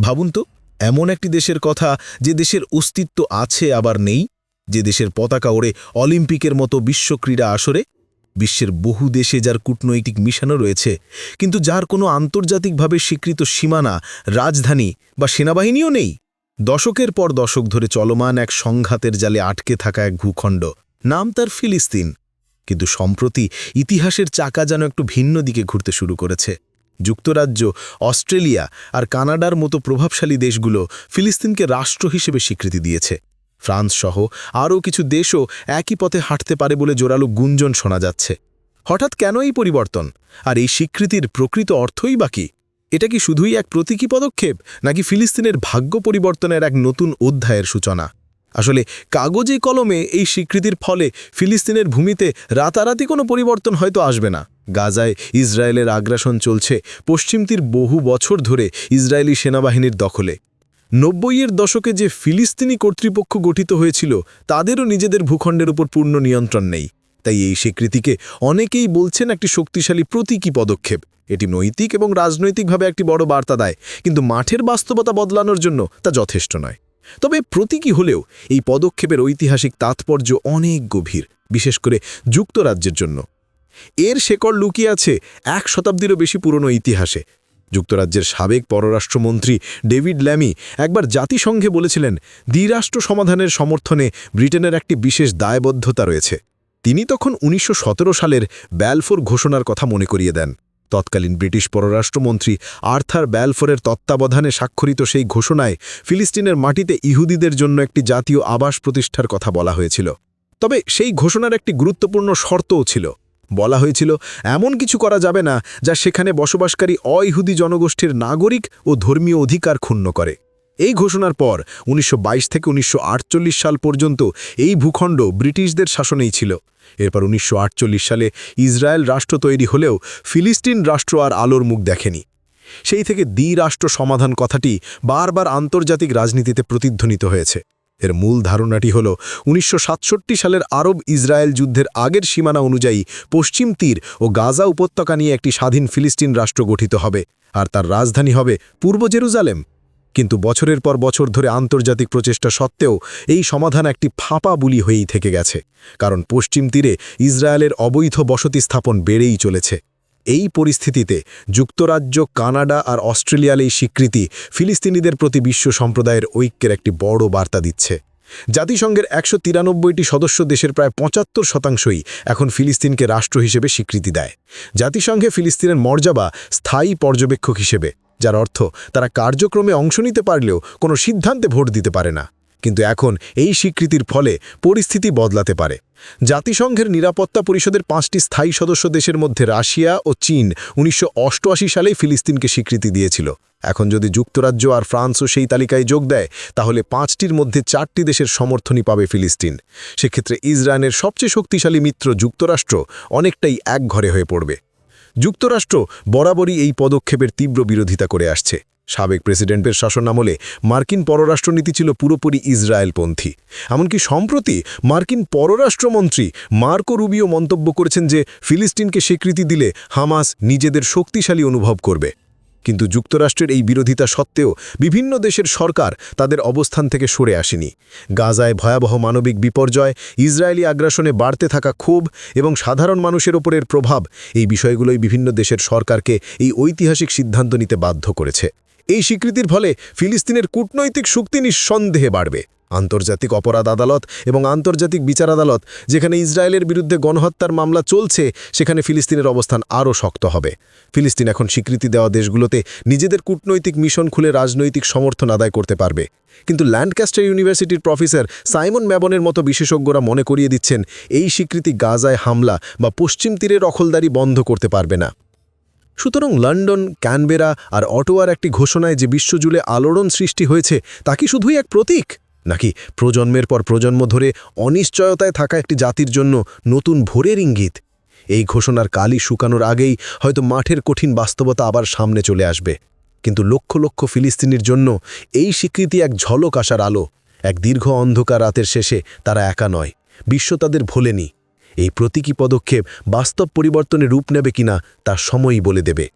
ভাবুন তো, এমন একটি দেশের কথা যে দেশের অস্তিত্ব আছে আবার নেই, যে দেশের পতাকা ওড়ে অলিম্পিকের মতো বিশ্ব ক্রীড়া আসরে, বিশ্বের বহু দেশে যার কূটনৈতিক মিশানো রয়েছে, কিন্তু যার কোনো আন্তর্জাতিকভাবে স্বীকৃত সীমানা, রাজধানী বা সেনাবাহিনীও নেই। দশকের পর দশক ধরে চলমান এক সংঘাতের জালে আটকে থাকা এক ভূখণ্ড, নাম তার ফিলিস্তিন। কিন্তু সম্প্রতি ইতিহাসের চাকা যেন একটু ভিন্ন দিকে ঘুরতে শুরু করেছে। যুক্তরাজ্য, অস্ট্রেলিয়া আর কানাডার মতো প্রভাবশালী দেশগুলো ফিলিস্তিনকে রাষ্ট্র হিসেবে স্বীকৃতি দিয়েছে। ফ্রান্স সহ আরও কিছু দেশও একই পথে হাঁটতে পারে বলে জোরালো গুঞ্জন শোনা যাচ্ছে। হঠাৎ কেন এই পরিবর্তন? আর এই স্বীকৃতির প্রকৃত অর্থই বাকি এটা কি শুধুই এক প্রতীকী পদক্ষেপ, নাকি ফিলিস্তিনের ভাগ্য পরিবর্তনের এক নতুন অধ্যায়ের সূচনা? আসলে কাগজে কলমে এই স্বীকৃতির ফলে ফিলিস্তিনের ভূমিতে রাতারাতি কোনো পরিবর্তন হয়তো আসবে না। গাজায় ইসরায়েলের আগ্রাসন চলছে পশ্চিম তীর বহু বছর ধরে ইসরায়েলি সেনাবাহিনীর দখলে। নব্বইয়ের দশকে যে ফিলিস্তিনি কর্তৃপক্ষ গঠিত হয়েছিল, তাদেরও নিজেদের ভূখণ্ডের উপর পূর্ণ নিয়ন্ত্রণ নেই। তাই এই স্বীকৃতিকে অনেকেই বলছেন একটি শক্তিশালী প্রতীকী পদক্ষেপ। এটি নৈতিক এবং রাজনৈতিকভাবে একটি বড় বার্তা দেয়, কিন্তু মাঠের বাস্তবতা বদলানোর জন্য তা যথেষ্ট নয়। তবে প্রতীকী হলেও এই পদক্ষেপের ঐতিহাসিক তাৎপর্য অনেক গভীর, বিশেষ করে যুক্তরাজ্যের জন্য। এর শেকড় লুকিয়ে আছে এক শতাব্দীরও বেশি পুরনো ইতিহাসে। যুক্তরাজ্যের সাবেক পররাষ্ট্রমন্ত্রী ডেভিড ল্যামি একবার জাতিসংঘে বলেছিলেন, দ্বিরাষ্ট্র সমাধানের সমর্থনে ব্রিটেনের একটি বিশেষ দায়বদ্ধতা রয়েছে। তিনি তখন উনিশশো সতেরো সালের ব্যালফোর ঘোষণার কথা মনে করিয়ে দেন। তৎকালীন ব্রিটিশ পররাষ্ট্রমন্ত্রী আর্থার ব্যালফোরের তত্ত্বাবধানে স্বাক্ষরিত সেই ঘোষণায় ফিলিস্তিনের মাটিতে ইহুদিদের জন্য একটি জাতীয় আবাস প্রতিষ্ঠার কথা বলা হয়েছিল। তবে সেই ঘোষণার একটি গুরুত্বপূর্ণ শর্তও ছিল। বলা হয়েছিল, এমন কিছু করা যাবে না যা সেখানে বসবাসকারী অইহুদি জনগোষ্ঠীর নাগরিক ও ধর্মীয় অধিকার ক্ষুণ্ণ করে। এই ঘোষণার পর উনিশশো বাইশ থেকে উনিশশো আটচল্লিশ সাল পর্যন্ত এই ভূখণ্ড ব্রিটিশদের শাসনেই ছিল। এরপর উনিশশো আটচল্লিশ সালে ইসরায়েল রাষ্ট্র তৈরি হলেও ফিলিস্তিন রাষ্ট্র আর আলোর মুখ দেখেনি। সেই থেকে দ্বিরাষ্ট্র সমাধান কথাটি বারবার আন্তর্জাতিক রাজনীতিতে প্রতিধ্বনিত হয়েছে। এর মূল ধারণাটি হল, উনিশশো সাতষট্টি সালের আরব ইসরায়েল যুদ্ধের আগের সীমানা অনুযায়ী পশ্চিম তীর ও গাজা উপত্যকা নিয়ে একটি স্বাধীন ফিলিস্তিন রাষ্ট্র গঠিত হবে, আর তার রাজধানী হবে পূর্ব জেরুজালেম। কিন্তু বছরের পর বছর ধরে আন্তর্জাতিক প্রচেষ্টা সত্ত্বেও এই সমাধান একটি ফাঁপা বুলি হয়েই থেকে গেছে, কারণ পশ্চিম তীরে ইসরায়েলের অবৈধ বসতি স্থাপন বেড়েই চলেছে। এই পরিস্থিতিতে যুক্তরাজ্য, কানাডা আর অস্ট্রেলিয়ার এই স্বীকৃতি ফিলিস্তিনিদের প্রতি বিশ্ব সম্প্রদায়ের ঐক্যের একটি বড় বার্তা দিচ্ছে। জাতিসংঘের একশো তিরানব্বইটি সদস্য দেশের প্রায় পঁচাত্তর শতাংশই এখন ফিলিস্তিনকে রাষ্ট্র হিসেবে স্বীকৃতি দেয়। জাতিসংঘে ফিলিস্তিনের মর্যাদা স্থায়ী পর্যবেক্ষক হিসেবে, যার অর্থ তারা কার্যক্রমে অংশ নিতে পারলেও কোনো সিদ্ধান্তে ভোট দিতে পারে না। কিন্তু এখন এই স্বীকৃতির ফলে পরিস্থিতি বদলাতে পারে। জাতিসংঘের নিরাপত্তা পরিষদের পাঁচটি স্থায়ী সদস্য দেশের মধ্যে রাশিয়া ও চীন উনিশশো সালেই ফিলিস্তিনকে স্বীকৃতি দিয়েছিল। এখন যদি যুক্তরাজ্য আর ফ্রান্সও সেই তালিকায় যোগ দেয়, তাহলে পাঁচটির মধ্যে চারটি দেশের সমর্থনই পাবে ফিলিস্তিন। সেক্ষেত্রে ইসরায়েলের সবচেয়ে শক্তিশালী মিত্র যুক্তরাষ্ট্র অনেকটাই একঘরে হয়ে পড়বে। যুক্তরাষ্ট্র বরাবরই এই পদক্ষেপের তীব্র বিরোধিতা করে আসছে। সাবেক প্রেসিডেন্টের শাসনামলে মার্কিন পররাষ্ট্রনীতি ছিল পুরোপুরি ইসরায়েলপন্থী। এমনকি সম্প্রতি মার্কিন পররাষ্ট্রমন্ত্রী মার্কো রুবিও মন্তব্য করেছেন যে ফিলিস্তিনকে স্বীকৃতি দিলে হামাস নিজেদের শক্তিশালী অনুভব করবে। কিন্তু যুক্তরাষ্ট্রের এই বিরোধিতা সত্ত্বেও বিভিন্ন দেশের সরকার তাদের অবস্থান থেকে সরে আসেনি। গাজায় ভয়াবহ মানবিক বিপর্যয়, ইসরায়েলি আগ্রাসনে বাড়তে থাকা ক্ষোভ এবং সাধারণ মানুষের ওপরের প্রভাব এই বিষয়গুলোই বিভিন্ন দেশের সরকারকে এই ঐতিহাসিক সিদ্ধান্ত নিতে বাধ্য করেছে। এই স্বীকৃতির ফলে ফিলিস্তিনের কূটনৈতিক শক্তি নিঃসন্দেহে বাড়বে। আন্তর্জাতিক অপরাধ আদালত এবং আন্তর্জাতিক বিচার আদালত, যেখানে ইসরায়েলের বিরুদ্ধে গণহত্যার মামলা চলছে, সেখানে ফিলিস্তিনের অবস্থান আরও শক্ত হবে। ফিলিস্তিন এখন স্বীকৃতি দেওয়া দেশগুলোতে নিজেদের কূটনৈতিক মিশন খুলে রাজনৈতিক সমর্থন আদায় করতে পারবে। কিন্তু ল্যান্ডক্যাস্টার ইউনিভার্সিটির প্রফেসর সাইমন ম্যাবনের মতো বিশেষজ্ঞরা মনে করিয়ে দিচ্ছেন, এই স্বীকৃতি গাজায় হামলা বা পশ্চিম তীরের অখলদারি বন্ধ করতে পারবে না। সুতরাং লন্ডন, ক্যানবেরা আর অটোয়ার একটি ঘোষণায় যে বিশ্বজুড়ে আলোড়ন সৃষ্টি হয়েছে, তা কি শুধুই এক প্রতীক? নাকি প্রজন্মের পর প্রজন্ম ধরে অনিশ্চয়তায় থাকা একটি জাতির জন্য নতুন ভোরের ইঙ্গিত? এই ঘোষণার কালি শুকানোর আগেই হয়তো মাঠের কঠিন বাস্তবতা আবার সামনে চলে আসবে। কিন্তু লক্ষ লক্ষ ফিলিস্তিনির জন্য এই স্বীকৃতি এক ঝলক আসার আলো। এক দীর্ঘ অন্ধকার রাতের শেষে তারা একা নয়। বিশ্ব তাদের ভোলেনি। এই প্রতীকী পদক্ষেপ বাস্তব পরিবর্তনে রূপ নেবে কিনা তা সময়ই বলে দেবে।